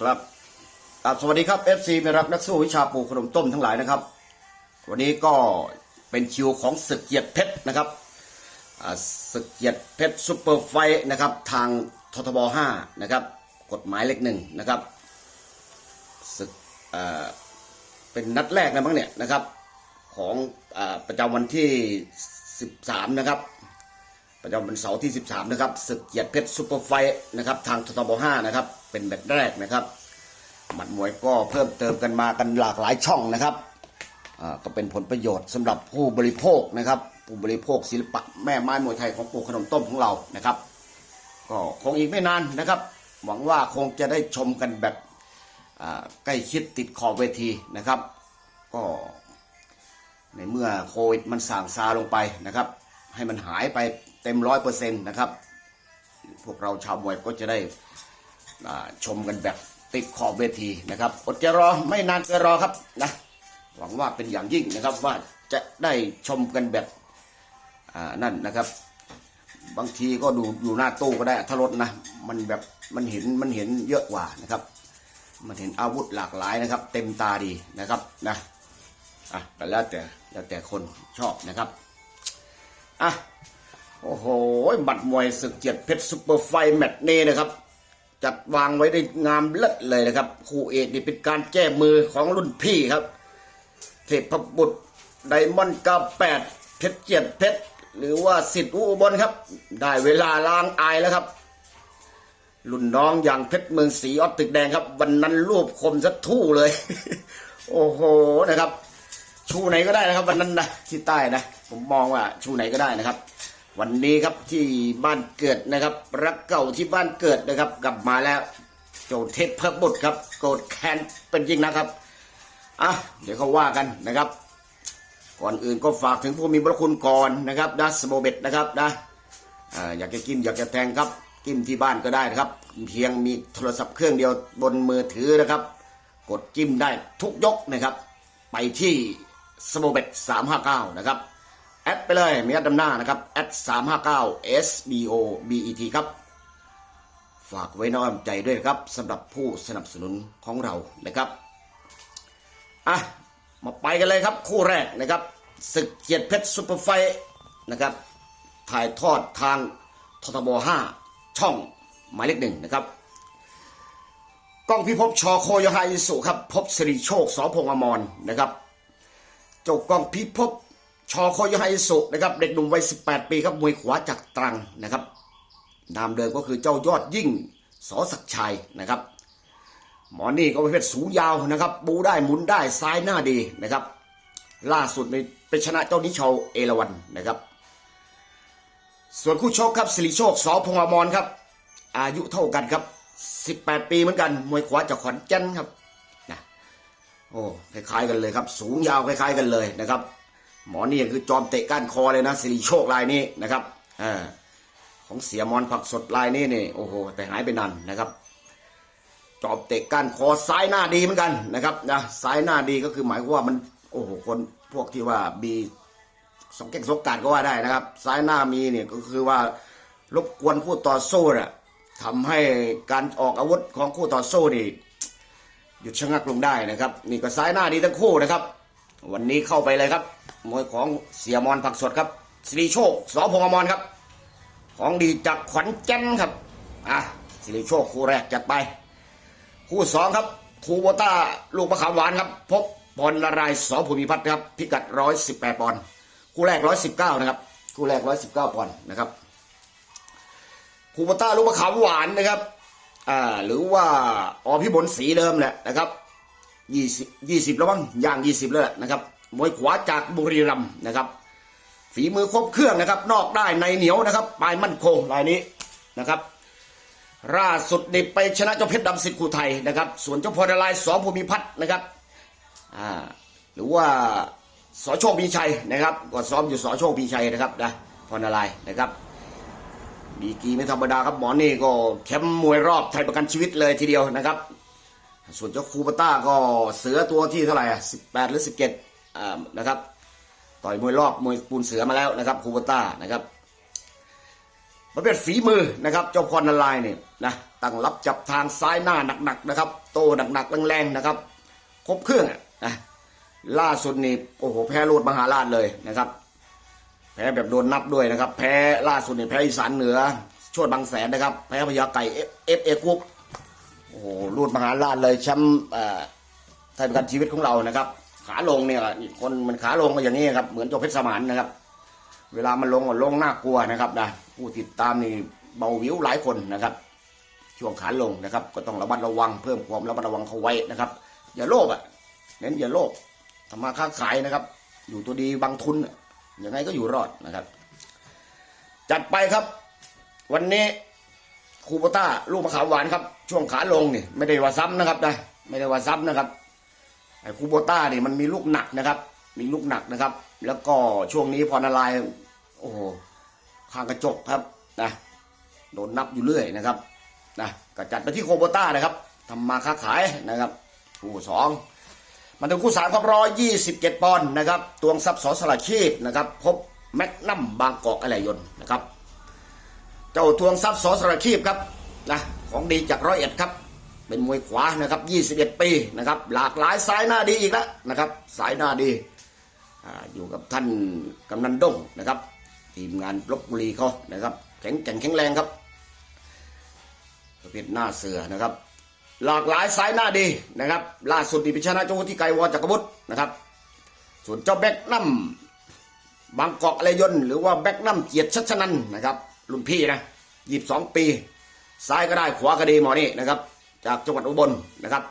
ครับครับสวัสดีครับ FC ไม่รักนักสู้วิชาปูขนมต้มทั้งหลายนะครับ วันนี้ก็เป็นคิวของศึกเกียรติเพชรนะครับอ่าศึกเกียรติเพชรซูเปอร์ไฟท์นะครับ ทางททบ5นะครับ กฎหมายเลขหนึ่งนะครับศึกเป็นนัดแรกนะมั้งเนี่ยนะครับ ของอประจำวันที่ 13 นะครับ ประจำวันเสาร์ที่ 13 นะครับศึกเกียรติเพชรซูเปอร์ไฟท์นะครับทางททบ5นะครับ เป็นแมตช์แรกนะครับหมัดมวยก็เพิ่มเติมกันมากันหลากหลายช่องนะครับก็เป็นผลประโยชน์สำหรับผู้บริโภคนะครับ ผู้บริโภคศิลปะแม่ไม้มวยไทยของปู่ขนมต้มของเรานะครับ ก็คงอีกไม่นานนะครับ หวังว่าคงจะได้ชมกันแบบใกล้ชิดติดขอบเวทีนะครับ ก็ในเมื่อโควิดมันสั่งซาลงไปนะครับ ให้มันหายไป เต็มร้อยเปอร์เซ็นต์นะครับ พวกเราชาวมวยก็จะได้ชมกันแบบติดขอบเวทีนะครับ อดใจรอไม่นานเกินรอครับนะหวังว่าเป็นอย่างยิ่งนะครับว่าจะได้ชมกันแบบนั่นนะครับ บางทีก็ดูอยู่หน้าตู้ก็ได้ถ้ารถนะ มันแบบมันเห็นมันเห็นเยอะกว่านะครับ มันเห็นอาวุธหลากหลายนะครับ เต็มตาดีนะครับนะอะก็แล้วแต่แล้วแต่คนชอบนะครับอะ โอ้โหบัตรมวยศึกเจ็ดเพชรซุปเปอร์ไฟแมตช์นี้นะครับ จัดวางไว้ได้งามเลิศเลยนะครับ คู่เอกนี่เป็นการแก้มือของรุ่นพี่ครับ เทพบุตรไดมอนด์กาแปดเพชรเจ็ดเพชรหรือว่าสิทธิ์อุบลครับ ได้เวลาล้างอายแล้วครับรุ่นน้องอย่างเพชรเมืองศรีออดตึกแดงครับ วันนั้นรูปคมสักทู่เลย โอ้โหนะครับ ชูไหนก็ได้นะครับ วันนั้นนะที่ใต้นะ ผมมองว่าชูไหนก็ได้นะครับ วันนี้ครับที่บ้านเกิดนะครับ รักเก่าที่บ้านเกิดนะครับ กลับมาแล้ว โจเทพเพิ่มบุตรครับ โกรธแค้นเป็นจริงนะครับอะเดี๋ยวเขาว่ากันนะครับ ก่อนอื่นก็ฝากถึงผู้มีพระคุณก่อนนะครับนะสโมเบตนะครับนะอยากจะกินอยากจะแทงครับ กินที่บ้านก็ได้นะครับ เพียงมีโทรศัพท์เครื่องเดียวบนมือถือนะครับ กดจิ้มได้ทุกยกนะครับ ไปที่สโมเบตสามห้าเก้านะครับ แอดไปเลยมีแอดดำหน้านะครับแอดสามห้าเก้า S B O B E T ครับ ฝากไว้น้อมใจด้วยครับสำหรับผู้สนับสนุนของเรานะครับอะมาไปกันเลยครับคู่แรกนะครับศึกเกียรติเพชรซุปเปอร์ไฟนะครับ ถ่ายทอดทางททบ5ช่องหมายเลขหนึ่งนะครับกล้องพิภพชอโคโยฮาอิสุครับ พบสิริโชคสอพงอมรนะครับเจ้ากล้องพิภพ ชอโคโยฮาอิสุนะครับเด็กหนุ่มวัย 18 ปีครับมวยขวาจากตรังนะครับ นามเดิมก็คือเจ้ายอดยิ่งสอศักชัยนะครับ หมอนี่ก็ประเภทสูงยาวนะครับ บูได้หมุนได้ซ้ายหน้าดีนะครับ ล่าสุดไปชนะเจ้านิชาวเอราวันนะครับ ส่วนคู่ชกครับสิริโชคสอพงอมรครับ อายุเท่ากันครับ 18 ปีเหมือนกัน มวยขวาจากขอนแก่นครับนะโอ้คล้ายๆกันเลยครับ สูงยาวคล้ายๆกันเลยนะครับ หมอนี่คือจอมเตะก้านคอเลยนะสิริโชคลายนี้นะครับอของเสียมอนผักสดลายนี้นี่โอ้โหแต่หายไปนานนะครับ จอบเตะก้านคอซ้ายหน้าดีเหมือนกันนะครับนะซ้ายหน้าดีก็คือหมายความว่ามันโอ้โหคนพวกที่ว่ามีสองแก่งสงการก็ว่าได้นะครับ ซ้ายหน้ามีเนี่ยก็คือว่ารบกวนคู่ต่อสู้น่ะทำให้การออกอาวุธของคู่ต่อสู้นี่หยุดชะงักลงได้นะครับ นี่ก็ซ้ายหน้าดีทั้งคู่นะครับ วันนี้เข้าไปเลยครับ มวยของเสียมอนผักสดครับสิริโชคสอพงอมรครับ ของดีจากขวัญแก่นครับอะสิริโชคคู่แรกจัดไป คู่สองครับคูโบต้าลูกมะขามหวานครับ พบพรละรายสอภูมิพัฒน์ครับ พิกัดร้อยสิบแปดปอนด์คู่แรกร้อยสิบเก้านะครับ คู่แรกร้อยสิบเก้าปอนด์นะครับคูโบต้าลูกมะขามหวานนะครับอ่าหรือว่าอพิบลสีเดิมแหละนะครับยี่สิบยี่สิบแล้วมั้งย่างยี่สิบแล้วแหละนะครับ มวยขวาจากบุรีรัมย์นะครับ ฝีมือครบเครื่องนะครับ นอกได้ในเหนียวนะครับปลายมั่นคงรายนี้นะครับล่าสุดนี่ไปชนะเจ้าเพชรดำสิทธิ์คูไทยนะครับ ส่วนเจ้าพรลายสอภูมิพัฒน์นะครับอ่าหรือว่าสอโชคมีชัยนะครับ ก็ซ้อมอยู่สอโชคมีชัยนะครับนะพรลายนะครับดีกีไม่ธรรมดาครับหมอนี่ก็แชมป์มวยรอบไทยประกันชีวิตเลยทีเดียวนะครับ ส่วนเจ้าคูปต้าก็เสือตัวที่เท่าไหร่สิบแปดหรือสิบเจ็ด นะครับ ต่อยมวยรอบมวยปูนเสือมาแล้วนะครับคูปต้านะครับประเภทฝีมือนะครับเจ้าพรนารายณ์เนี่ยนะตั้งรับจับทางซ้ายหน้าหนักๆนะครับ โตหนักๆแรงๆนะครับ ครบเครื่องอะนะล่าสุดนี่โอ้โหแพ้โลดมหาราชเลยนะครับ แพ้แบบโดนนับด้วยนะครับ แพ้ล่าสุดนี่แพ้อีสานเหนือชวดบางแสนนะครับ แพ้พญาไก่เอฟเอฟเอกุ๊กโอ้โหรูดมหาราชเลยแชมป์เอ่อไทยประกันชีวิตของเรานะครับ ขาลงเนี่ยคนมันขาลงก็อย่างนี้ครับ เหมือนเจ้าเพชรสมานนะครับ เวลามันลงก็ลงน่ากลัวนะครับนะผู้ติดตามนี่เบาวิวหลายคนนะครับ ช่วงขาลงนะครับ ก็ต้องระมัดระวังเพิ่มความระมัดระวังเขาไว้นะครับ อย่าโลภอะเน้นอย่าโลภทำมาค้าขายนะครับ อยู่ตัวดีบางทุนอะยังไงก็อยู่รอดนะครับ จัดไปครับ วันนี้คูโบต้าลูกมะขามหวานครับ ช่วงขาลงนี่ไม่ได้ว่าซ้ำนะครับนะไม่ได้ว่าซ้ำนะครับ ไอ้คูโบต้าเนี่ยมันมีลูกหนักนะครับ มีลูกหนักนะครับ แล้วก็ช่วงนี้พรนารายโอ้โหข้างกระจกครับนะโดนนับอยู่เรื่อยนะครับนะก็จัดไปที่โคโบต้านะครับทำมาค้าขายนะครับคู่สองมาถึงคู่สามครับร้อยยี่สิบเจ็ดปอนด์นะครับตวงทรัพย์สอสละชีพนะครับ พบแมกนัมบางกอกอะไรยนนะครับ เจ้าทวงทรัพย์สอสระคีบครับนะของดีจากร้อยเอ็ดครับ เป็นมวยขวานะครับ 21 ปีนะครับ หลากหลายสายหน้าดีอีกแล้วนะครับ สายหน้าดีอาอยู่กับท่านกำนันดงนะครับ ทีมงานลบบุรีเขานะครับ แข็งแกร่งแข็งแรงครับประเภทหน้าเสือนะครับ หลากหลายสายหน้าดีนะครับ ล่าสุดดีพิชนะเจ้าวุฒิไกวอจักรบุตรนะครับ ส่วนเจ้าแบกนัมบางกอกอะไรยนหรือว่าแบกนัมเกียรติชัชนันนะครับรุ่นพี่นะยี่สิบสองปี ซ้ายก็ได้ขวาก็ดีหมอนี่นะครับ จากจังหวัดอุบลนะครับ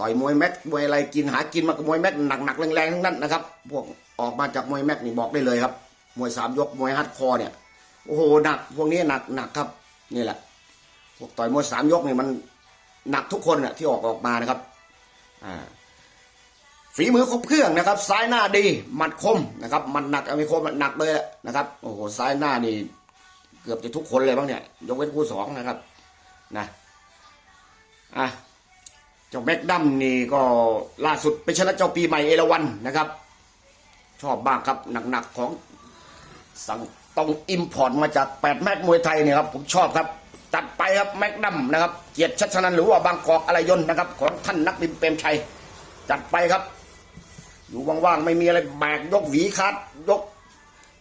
ต่อยมวยแม็กมวยอะไรกินหากินมากับมวยแม็กหนักๆแรงๆทั้งนั้นนะครับ พวกออกมาจากมวยแม็กนี่บอกได้เลยครับ มวยสามยกมวยฮัดคอร์เนี่ยโอ้โหหนักพวกนี้หนักหนักครับนี่แหละพวกต่อยมวยสามยกนี่มันหนักทุกคนน่ะที่ออกออกมานะครับอ่าฝีมือครบเครื่องนะครับ ซ้ายหน้าดีหมัดคมนะครับมัดหนักอาไม่คมหนักเลยนะครับโอ้โหซ้ายหน้านี่เกือบจะทุกคนเลยบ้างเนี่ยยกเว้นคู่สองนะครับนะ อะเจ้าแม็กดัมนี่ก็ล่าสุดไปชนะเจ้าปีใหม่เอราวันนะครับ ชอบมากครับหนักๆของสั่งต้องอิมพอร์ตมาจากแปดแม็กมวยไทยเนี่ยครับผมชอบครับจัดไปครับแม็กดัมนะครับเกียรติชัชนันหรือว่าบางกอกอะไรยนต์นะครับ ของท่านนักบินเปรมชัยจัดไปครับ อยู่ว่างๆไม่มีอะไรแบกยกหวีคัดยก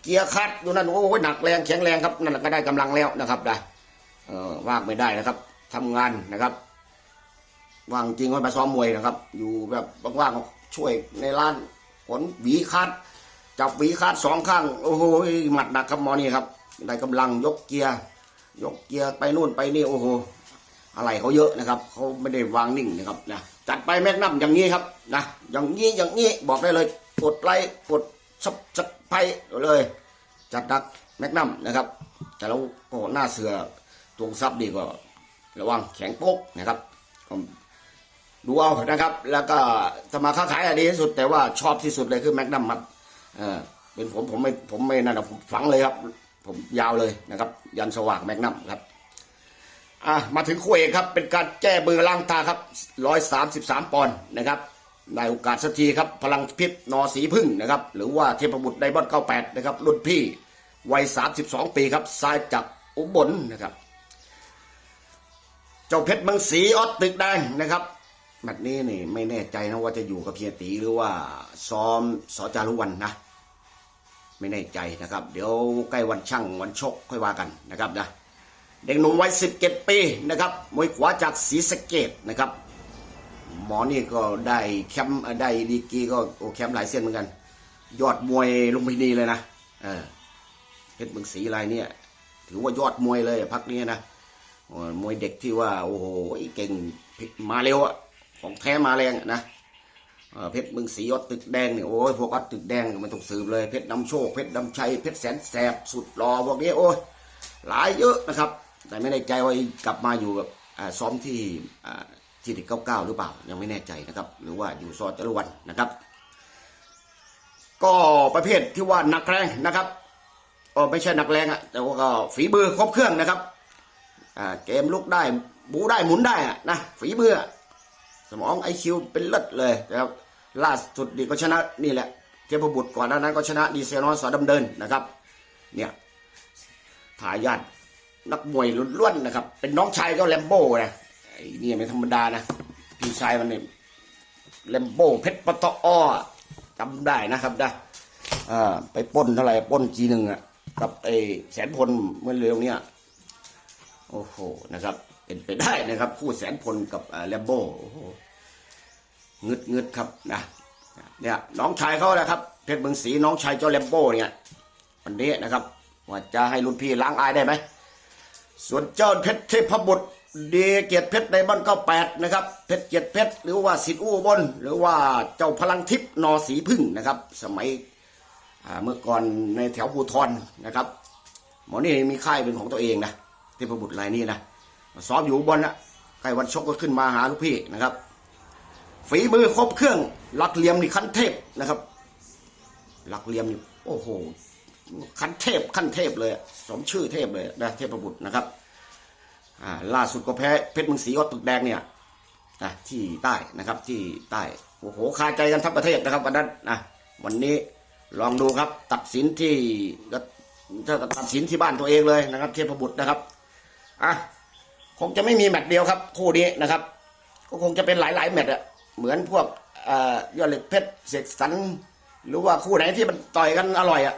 เกียร์คัดอยู่นั่นโอ้ยหนักแรงแข็งแรงครับนั่นก็ได้กำลังแล้วนะครับได้เออว่างไม่ได้นะครับทำงานนะครับ ว่างจริงก็ไปซ้อมมวยนะครับ อยู่แบบว่างๆช่วยในร้านขนหวีคัดจับหวีคัดสองข้าง โอ้โหหมัดหนักครับหมอนี่ครับได้กำลังยกเกียร์ ยกเกียร์ไปนู่นไปนี่โอ้โหอะไรเขาเยอะนะครับเขาไม่ได้วางนิ่งนะครับนะจัดไปแม็กนัมอย่างนี้ครับนะอย่างนี้อย่างนี้บอกได้เลยกดไลค์กดซับสไครเลย จัดหนักแม็กนัมนะครับ แต่เราโอ้หน้าเสือตวงซับดีก็ระวังแข็งโป๊กนะครับ ดูเอานะครับ แล้วก็สมาค้าขายอะดีที่สุด แต่ว่าชอบที่สุดเลยคือแม็กนัมครับเออเป็นผมผมไม่ผมไม่นั่นนะผมฝังเลยครับ ผมยาวเลยนะครับ ยันสว่างแม็กนัมครับอะมาถึงคู่เอกครับ เป็นการแก้เบอร์ล่างตาครับ133ปอนด์นะครับได้โอกาสสักทีครับ พลังพิษนอสีพึ่งนะครับ หรือว่าเทพบุตรไดบอน98นะครับรุ่นพี่วัย32ปีครับซ้ายจากอุบลนะครับ เจ้าเพชรมืองศรีออสตึกแดงนะครับ แมตช์นี้นี่ไม่แน่ใจนะว่าจะอยู่กับเฮียตีหรือว่าซ้อมสอจารุวันนะ ไม่แน่ใจนะครับ เดี๋ยวใกล้วันช่างวันชกค่อยว่ากันนะครับนะเด็กหนุ่มวัย17 ปีนะครับมวยขวาจากศรีสะเกดนะครับ หมอนี่ก็ได้แคมป์ได้ดีกีก็โอแคมป์หลายเส้นเหมือนกัน ยอดมวยลุมพินีเลยนะเออเพชรเมืองศรีรายเนี่ย ถือว่ายอดมวยเลยพักนี้นะมวยเด็กที่ว่าโอ้โหเก่งมาเร็วอะ ของแท้มาแรงนะเพชรมืองศรียอดตึกแดงเนี่ยโอ้ยพวกอัดตึกแดงมันถูกสืบเลยเพชรนำโชคเพชรนำชัยเพชรแสนแสบสุดรอพวกนี้โอ้ยหลายเยอะนะครับ แต่ไม่แน่ใจว่ากลับมาอยู่กับซ้อมที่ที่ติดเก้าเก้าหรือเปล่ายังไม่แน่ใจนะครับ หรือว่าอยู่ซอยจรวันนะครับ ก็ประเภทที่ว่านักแรงนะครับเออไม่ใช่นักแรงอะแต่ว่าก็ฝีมือครบเครื่องนะครับเกมลุกได้บูได้หมุนได้นะฝีมือ สมองไอคิวเป็นเลิศเลยนะครับล่าสุดดีก็ชนะนี่แหละเทพบุตรก่อนหน้านั้นก็ชนะดีเซนอนสอดำเดินนะครับ เนี่ยทายาทนักมวยล้วนๆนะครับ เป็นน้องชายก็แลมโบ้นะไอ้นี่ไม่ธรรมดานะพี่ชายมันเนี่ยแลมโบ้เพชรปตอจำได้นะครับนะอ่าไปป้นเท่าไหร่ป้นจีหนึ่งอะกับไอ้แสนพลเมื่อเร็วเนี่ยโอ้โหนะครับ เป็นไปได้นะครับ คู่แสนพลกับแลมโบ้โอ้โหงึดงึดครับนะเนี่ยน้องชายเขาแหละครับเพชรเมืองศรีน้องชายเจ้าแลมโบ้เนี่ยวันนี้นะครับ ว่าจะให้รุ่นพี่ล้างอายได้ไหมส่วนเจ้าเพชรเทพบุตรดีเกียรติเพชรในบ้านเก้าแปดนะครับเพชรเกียรติเพชรหรือว่าสิทธิ์อู้บนหรือว่าเจ้าพลังทิพย์นอสีพึ่งนะครับ สมัยเมื่อก่อนในแถวภูทรนะครับ หมอนี่มีค่ายเป็นของตัวเองนะเทพบุตรรายนี้นะ ซ้อมอยู่บนนะใกล้วันชกก็ขึ้นมาหาลูกพี่นะครับ ฝีมือครบเครื่องหลักเหลี่ยมนี่ขั้นเทพนะครับหลักเหลี่ยมนี่โอ้โหขั้นเทพขั้นเทพเลย สมชื่อเทพเลยนะเทพบุตรนะครับอ่าล่าสุดก็แพ้เพชรมืองศรีออดตึกแดงเนี่ยนะที่ใต้นะครับที่ใต้โอ้โหคาใจกันทั้งประเทศนะครับวันนั้นนะวันนี้ลองดูครับตัดสินที่ถ้าตัดสินที่บ้านตัวเองเลยนะครับ เทพบุตรนะครับอะ คงจะไม่มีแมตช์เดียวครับ คู่นี้นะครับ ก็คงจะเป็นหลายๆแมตช์อะเหมือนพวกอยอดเหล็กเพชรเสกสรรหรือว่าคู่ไหนที่มันต่อยกันอร่อยอะ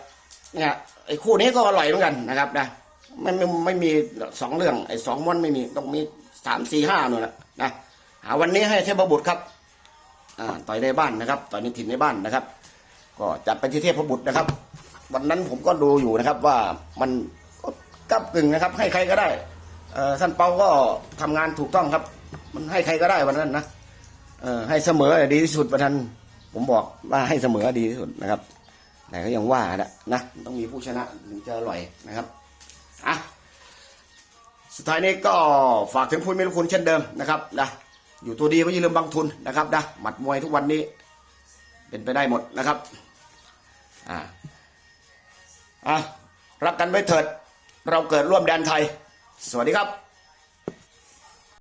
เนี่ยไอ้คู่นี้ก็อร่อยเหมือนกันนะครับนะไม่ไม่ไม่มีสองเรื่องไอ้สองม้วนไม่มีต้องมีสามสี่ห้าหน่อยนะนะหาวันนี้ให้เทพบุตรครับอ่าต่อยในบ้านนะครับต่อยในถิ่นในบ้านนะครับ ก็จัดไปที่เทพบุตรนะครับ วันนั้นผมก็ดูอยู่นะครับว่ามันก็กลับกึ่งนะครับ ให้ใครก็ได้ เออท่านเปาก็ทำงานถูกต้องครับ มันให้ใครก็ได้วันนั้นนะเออให้เสมอดีที่สุดวันนั้น ผมบอกว่าให้เสมอดีที่สุดนะครับ แต่ก็ยังว่านะนะต้องมีผู้ชนะถึงจะอร่อยนะครับอะสุดท้ายนี้ก็ฝากถึงผู้มีลูกคุณเช่นเดิมนะครับนะอยู่ตัวดีก็อย่าลืมบังทุนนะครับนะหมัดมวยทุกวันนี้ เป็นไปได้หมดนะครับอ่าอะรักกันไว้เถิด เราเกิดร่วมแดนไทย สวัสดีครับ